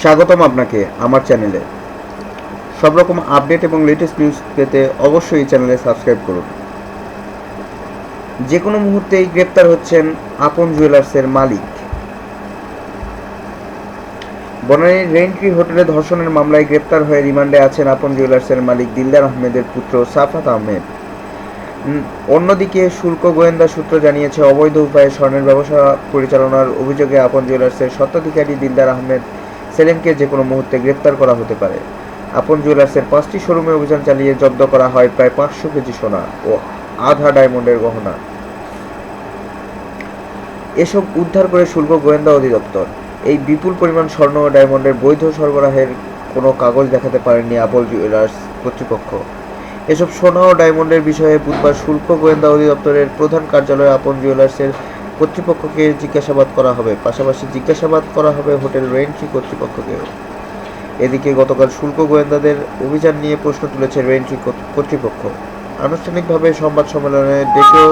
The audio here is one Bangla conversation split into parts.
স্বাগতম আপনাকে আমার চ্যানেলে। সব রকম আপডেট এবং লেটেস্ট নিউজ পেতে অবশ্যই চ্যানেলে সাবস্ক্রাইব করুন। যে কোনো মুহূর্তেই গ্রেপ্তার হচ্ছেন আপন জুয়েলার্সের মালিক। বনানীর রেন্ট্রি হোটেলে ধর্ষণের মামলায় গ্রেপ্তার হয়ে রিমান্ডে আছেন আপন জুয়েলার্সের মালিক দিলদার আহমেদের পুত্র সাফাত আহমেদ। অন্যদিকে শুল্ক গোয়েন্দা সূত্র জানিয়েছে, অবৈধ উপায়ে স্বর্ণের ব্যবসা পরিচালনার অভিযোগে আপন জুয়েলার্সের স্বত্বাধিকারী দিলদার আহমেদ সেলিমকে যে কোনো মুহূর্তে গ্রেপ্তার করা হতে পারে। আপন জুয়েলার্সের পাঁচটি শোরুমে অভিযান চালিয়ে জব্দ করা হয় প্রায় পাঁচশো কেজি সোনা ও আধা ডায়মন্ডের গহনা। এসব উদ্ধার করে শুল্ক গোয়েন্দা অধিদপ্তর। এই বিপুল পরিমাণ স্বর্ণ ও ডায়মন্ডের বৈধ সরবরাহের কোনো কাগজ দেখাতে পারেননি আপল জুয়েলার্স কর্তৃপক্ষ। এসব সোনা ও ডায়মন্ডের বিষয়ে বুধবার শুল্ক গোয়েন্দা অধিদপ্তরের প্রধান কার্যালয়ে আপন জুয়েলার্সের কর্তৃপক্ষকে জিজ্ঞাসাবাদ করা হবে। পাশাপাশি জিজ্ঞাসাবাদ করা হবে হোটেল রেন্ট্রি কর্তৃপক্ষকেও। এদিকে গতকাল শুল্ক গোয়েন্দাদের অভিযান নিয়ে প্রশ্ন তুলেছে রেন্ট্রি কর্তৃপক্ষ। আনুষ্ঠানিকভাবে সংবাদ সম্মেলনে ডেকেও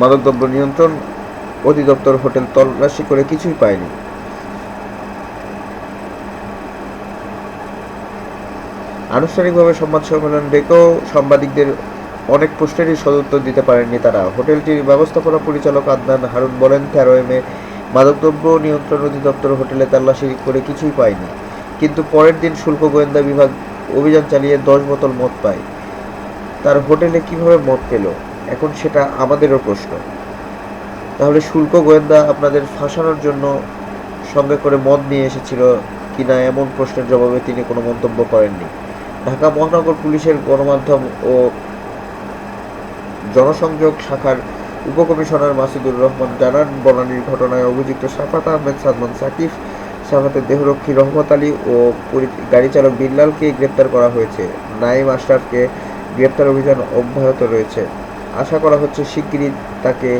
মাদকদ্রব্য নিয়ন্ত্রণ অধিদপ্তর হোটেল তল্লাশি করে কিছুই পায়নি। আনুষ্ঠানিকভাবে সংবাদ সম্মেলন ডেকেও সাংবাদিকদের অনেক প্রশ্নেরই সদুত্তর দিতে পারেননি তারা। হোটেলটির ব্যবস্থাপনা পরিচালক আদনান হারুন বলেন তেরো এম এ মাদকদ্রব্য নিয়ন্ত্রণ অধিদপ্তর হোটেলে তল্লাশি করে কিছুই পায়নি। কিন্তু পরের দিন শুল্ক গোয়েন্দা বিভাগ অভিযান চালিয়ে দশ বোতল মদ পায়। তার হোটেলে কীভাবে মদ পেল? এখন সেটা আমাদেরও প্রশ্ন। তাহলে শুল্ক গোয়েন্দা আপনাদের ফাঁসানোর জন্য সঙ্গে করে মদ নিয়ে এসেছিল কিনা এমন প্রশ্নের জবাবে তিনি কোনো মন্তব্য করেননি। ঢাকা মহানগর পুলিশের গণমাধ্যম ও জনসংযোগ শাখার উপকমিশনার মাসুদুর রহমান জানান, বনানীর ঘটনায় অভিযুক্ত সাফাত আহমেদ সাদমান সাকিব সাফাতের দেহরক্ষী রহমত আলী ও গাড়ি চালক বিল্লালকে গ্রেপ্তার করা হয়েছে। নাইম আশরাফকে গ্রেপ্তার অভিযান অব্যাহত রয়েছে। আশা করা হচ্ছে শিগগিরই তাকে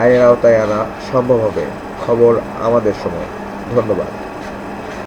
আইনের আওতায় আনা সম্ভব হবে। খবর আমাদের সময়। ধন্যবাদ।